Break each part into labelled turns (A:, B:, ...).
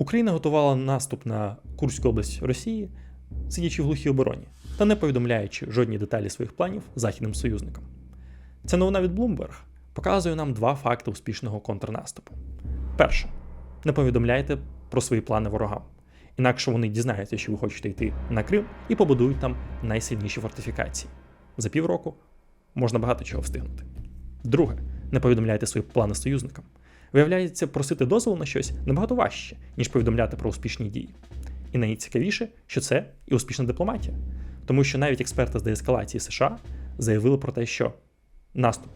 A: Україна готувала наступ на Курську область Росії, сидячи в глухій обороні та не повідомляючи жодні деталі своїх планів західним союзникам. Ця новина від Bloomberg показує нам два факти успішного контрнаступу. Перше, не повідомляйте про свої плани ворогам, інакше вони дізнаються, що ви хочете йти на Крим і побудують там найсильніші фортифікації. За півроку можна багато чого встигнути. Друге, не повідомляйте свої плани союзникам. Виявляється, просити дозволу на щось набагато важче, ніж повідомляти про успішні дії. І найцікавіше, що це і успішна дипломатія. Тому що навіть експерти з деескалації США заявили про те, що наступ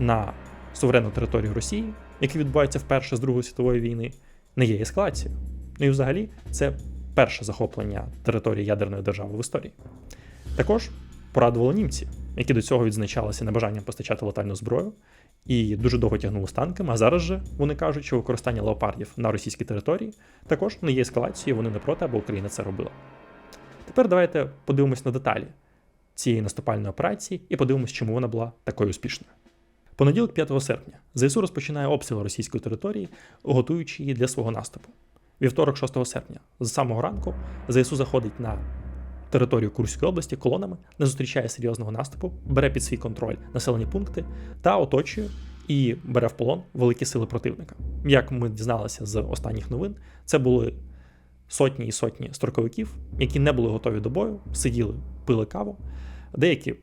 A: на суверенну територію Росії, який відбувається вперше з Другої світової війни, не є ескалацією. Ну і взагалі це перше захоплення території ядерної держави в історії. Також порадували німці, які до цього відзначалися небажанням постачати летальну зброю і дуже довго тягнули з танками. А зараз же вони кажуть, що використання леопардів на російській території також не є ескалацією, вони не проти, аби Україна це робила. Тепер давайте подивимось на деталі цієї наступальної операції і подивимось, чому вона була такою успішною. Понеділок, 5 серпня, ЗСУ розпочинає обстріл російської території, готуючи її для свого наступу. Вівторок, 6 серпня, з самого ранку ЗСУ заходить на територію Курської області колонами, не зустрічає серйозного наступу, бере під свій контроль населені пункти та оточує і бере в полон великі сили противника. Як ми дізналися з останніх новин, це були сотні і сотні строковиків, які не були готові до бою, сиділи, пили каву. Деякі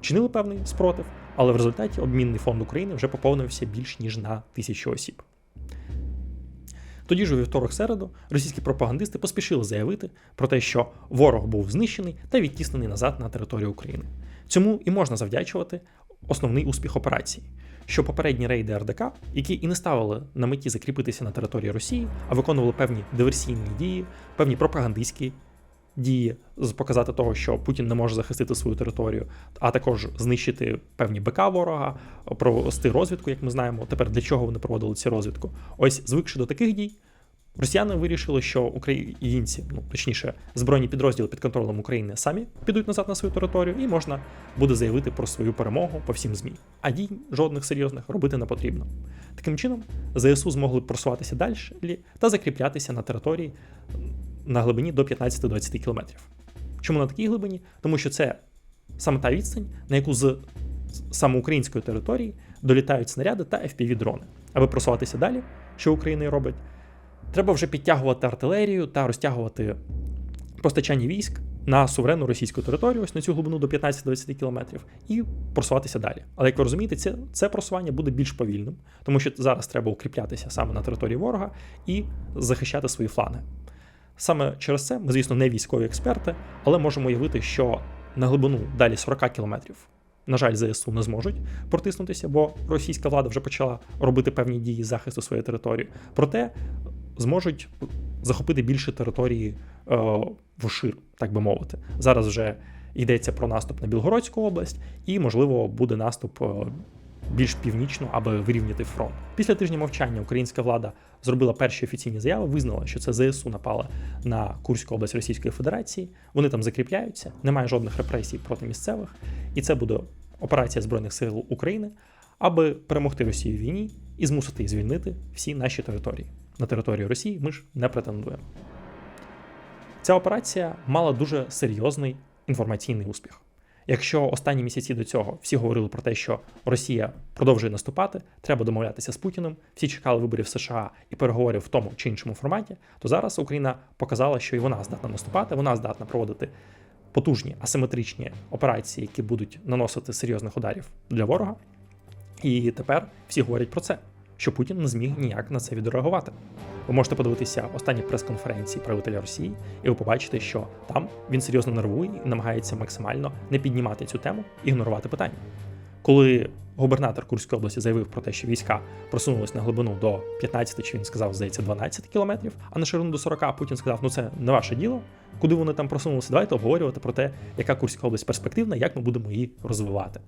A: чинили певний спротив, але в результаті обмінний фонд України вже поповнився більш ніж на тисячу осіб. Тоді ж у вівторок середу російські пропагандисти поспішили заявити про те, що ворог був знищений та відтіснений назад на територію України. Цьому і можна завдячувати основний успіх операції, що попередні рейди РДК, які і не ставили на меті закріпитися на території Росії, а виконували певні диверсійні дії, певні пропагандистські дії з показати того, що Путін не може захистити свою територію, а також знищити певні БК ворога, провести розвідку, як ми знаємо. Тепер для чого вони проводили цю розвідку? Ось звикши до таких дій. Росіяни вирішили, що українці, ну точніше, збройні підрозділи під контролем України самі підуть назад на свою територію, і можна буде заявити про свою перемогу по всім змі. А дій жодних серйозних робити не потрібно. Таким чином, ЗСУ змогли просуватися далі та закріплятися на території на глибині до 15-20 кілометрів. Чому на такій глибині? Тому що це саме та відстань, на яку з саме української території долітають снаряди та FPV-дрони. Аби просуватися далі, що Україна робить, треба вже підтягувати артилерію та розтягувати постачання військ на суверенну російську територію, ось на цю глибину до 15-20 кілометрів, і просуватися далі. Але як ви розумієте, це, це просування буде більш повільним, тому що зараз треба укріплятися саме на території ворога і захищати свої фланги. Саме через це ми, звісно, не військові експерти, але можемо уявити, що на глибину далі 40 кілометрів, на жаль, ЗСУ не зможуть протиснутися, бо російська влада вже почала робити певні дії захисту своєї території. Проте зможуть захопити більше території е, вшир, так би мовити. Зараз вже йдеться про наступ на Білгородську область, і, можливо, буде наступ. Е, більш північно, аби вирівняти фронт. Після тижня мовчання українська влада зробила перші офіційні заяви, визнала, що це ЗСУ напала на Курську область Російської Федерації. Вони там закріпляються, немає жодних репресій проти місцевих, і це буде операція збройних сил України, аби перемогти Росію в війні і змусити її звільнити всі наші території. На територію Росії ми ж не претендуємо. Ця операція мала дуже серйозний інформаційний успіх. Якщо останні місяці до цього всі говорили про те, що Росія продовжує наступати, треба домовлятися з Путіним, всі чекали виборів США і переговорів в тому чи іншому форматі, то зараз Україна показала, що і вона здатна наступати, вона здатна проводити потужні асиметричні операції, які будуть наносити серйозних ударів для ворога. І тепер всі говорять про це, що Путін не зміг ніяк на це відреагувати. Ви можете подивитися останні прес-конференції правителя Росії, і ви побачите, що там він серйозно нервує і намагається максимально не піднімати цю тему і ігнорувати питання. Коли губернатор Курської області заявив про те, що війська просунулись на глибину до 15, чи він сказав, здається, 12 кілометрів, а на ширину до 40, Путін сказав, ну це не ваше діло. Куди вони там просунулися? Давайте обговорювати про те, яка Курська область перспективна, як ми будемо її розвивати.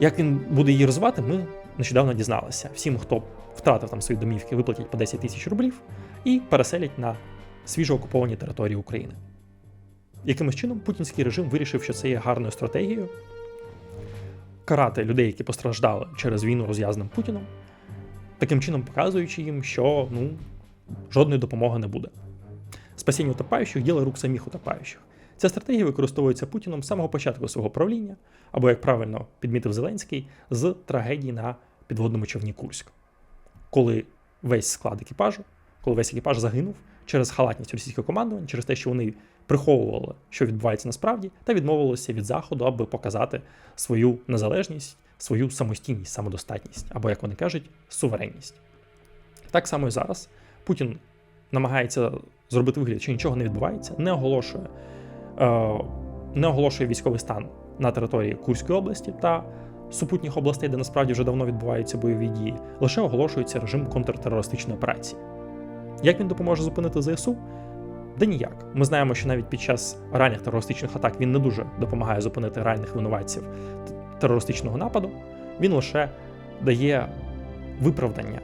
A: Як він буде її розвивати, ми нещодавно дізналися. Всім, хто втратив там свої домівки, виплатять по 10 тисяч рублів і переселять на свіжо окуповані території України. Якимось чином путінський режим вирішив, що це є гарною стратегією карати людей, які постраждали через війну розв'язаним Путіном, таким чином показуючи їм, що ну, жодної допомоги не буде. Спасіння утопаючих – діло рук самих утопаючих. Ця стратегія використовується Путіном з самого початку свого правління, або, як правильно підмітив Зеленський, з трагедії на підводному човні Курськ, коли весь склад екіпажу, коли весь екіпаж загинув через халатність російського командування, через те, що вони приховували, що відбувається насправді, та відмовилися від заходу, аби показати свою незалежність, свою самостійність, самодостатність, або, як вони кажуть, суверенність. Так само і зараз Путін намагається зробити вигляд, що нічого не відбувається, не оголошує, не оголошує військовий стан на території Курської області та супутніх областей, де насправді вже давно відбуваються бойові дії, лише оголошується режим контртерористичної операції. Як він допоможе зупинити ЗСУ? Да ніяк. Ми знаємо, що навіть під час реальних терористичних атак він не дуже допомагає зупинити реальних винуватців терористичного нападу. Він лише дає виправдання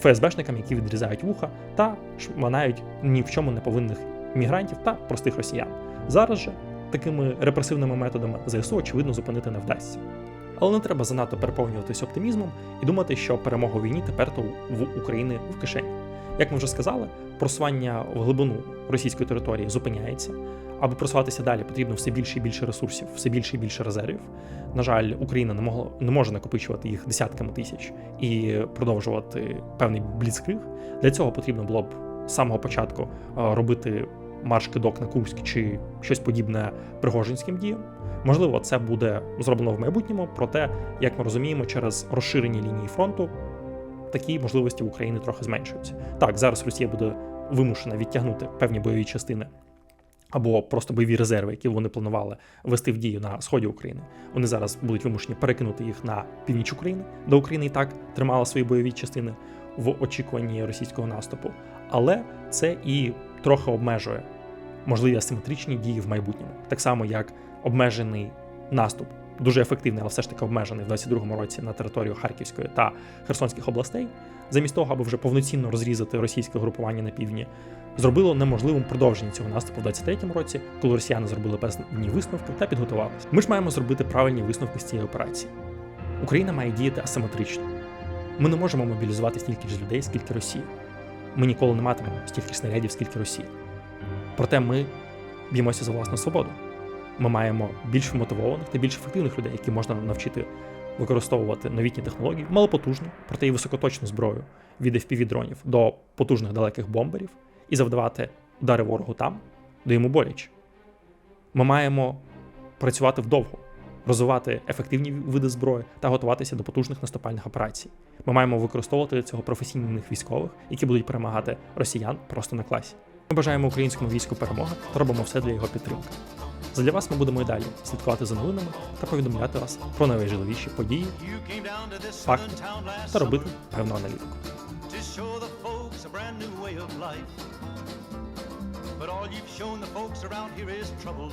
A: ФСБшникам, які відрізають вуха та шманають ні в чому не повинних мігрантів та простих росіян. Зараз же такими репресивними методами ЗСУ очевидно зупинити не вдасться. Але не треба занадто переповнюватися оптимізмом і думати, що перемога війні тепер то в України в кишені. Як ми вже сказали, просування в глибину російської території зупиняється. Аби просуватися далі, потрібно все більше і більше ресурсів, все більше і більше резервів. На жаль, Україна не могла не може накопичувати їх десятками тисяч і продовжувати певний бліцкриг. Для цього потрібно було б з самого початку е, робити марш-кидок на Курськ чи щось подібне пригожинським діям. Можливо, це буде зроблено в майбутньому, проте, як ми розуміємо, через розширені лінії фронту такі можливості в України трохи зменшуються. Так, зараз Росія буде вимушена відтягнути певні бойові частини або просто бойові резерви, які вони планували вести в дію на сході України. Вони зараз будуть вимушені перекинути їх на північ України, де Україна і так тримала свої бойові частини в очікуванні російського наступу. Але це і трохи обмежує можливі асиметричні дії в майбутньому, так само як обмежений наступ. Дуже ефективний, але все ж таки обмежений в 22-му році на територію Харківської та Херсонських областей, замість того, аби вже повноцінно розрізати російське групування на півдні, зробило неможливим продовження цього наступу в 23-му році, коли росіяни зробили певні висновки та підготувалися. Ми ж маємо зробити правильні висновки з цієї операції. Україна має діяти асиметрично. Ми не можемо мобілізувати стільки ж людей, скільки Росія. Ми ніколи не матимемо стільки снарядів, скільки Росія. Проте ми б'ємося за власну свободу. Ми маємо більш мотивованих та більш ефективних людей, які можна навчити використовувати новітні технології, малопотужну, проте і високоточну зброю від FPV-дронів до потужних далеких бомберів і завдавати удари ворогу там, де йому боляче. Ми маємо працювати вдовго, розвивати ефективні види зброї та готуватися до потужних наступальних операцій. Ми маємо використовувати для цього професійних військових, які будуть перемагати росіян просто на класі. Ми бажаємо українському війську перемоги та робимо все для його підтримки. Задля вас ми будемо і далі слідкувати за новинами та повідомляти вас про найважливіші події
B: факти
A: та робити певну аналітику.
B: But all you've shown the folks around here is trouble.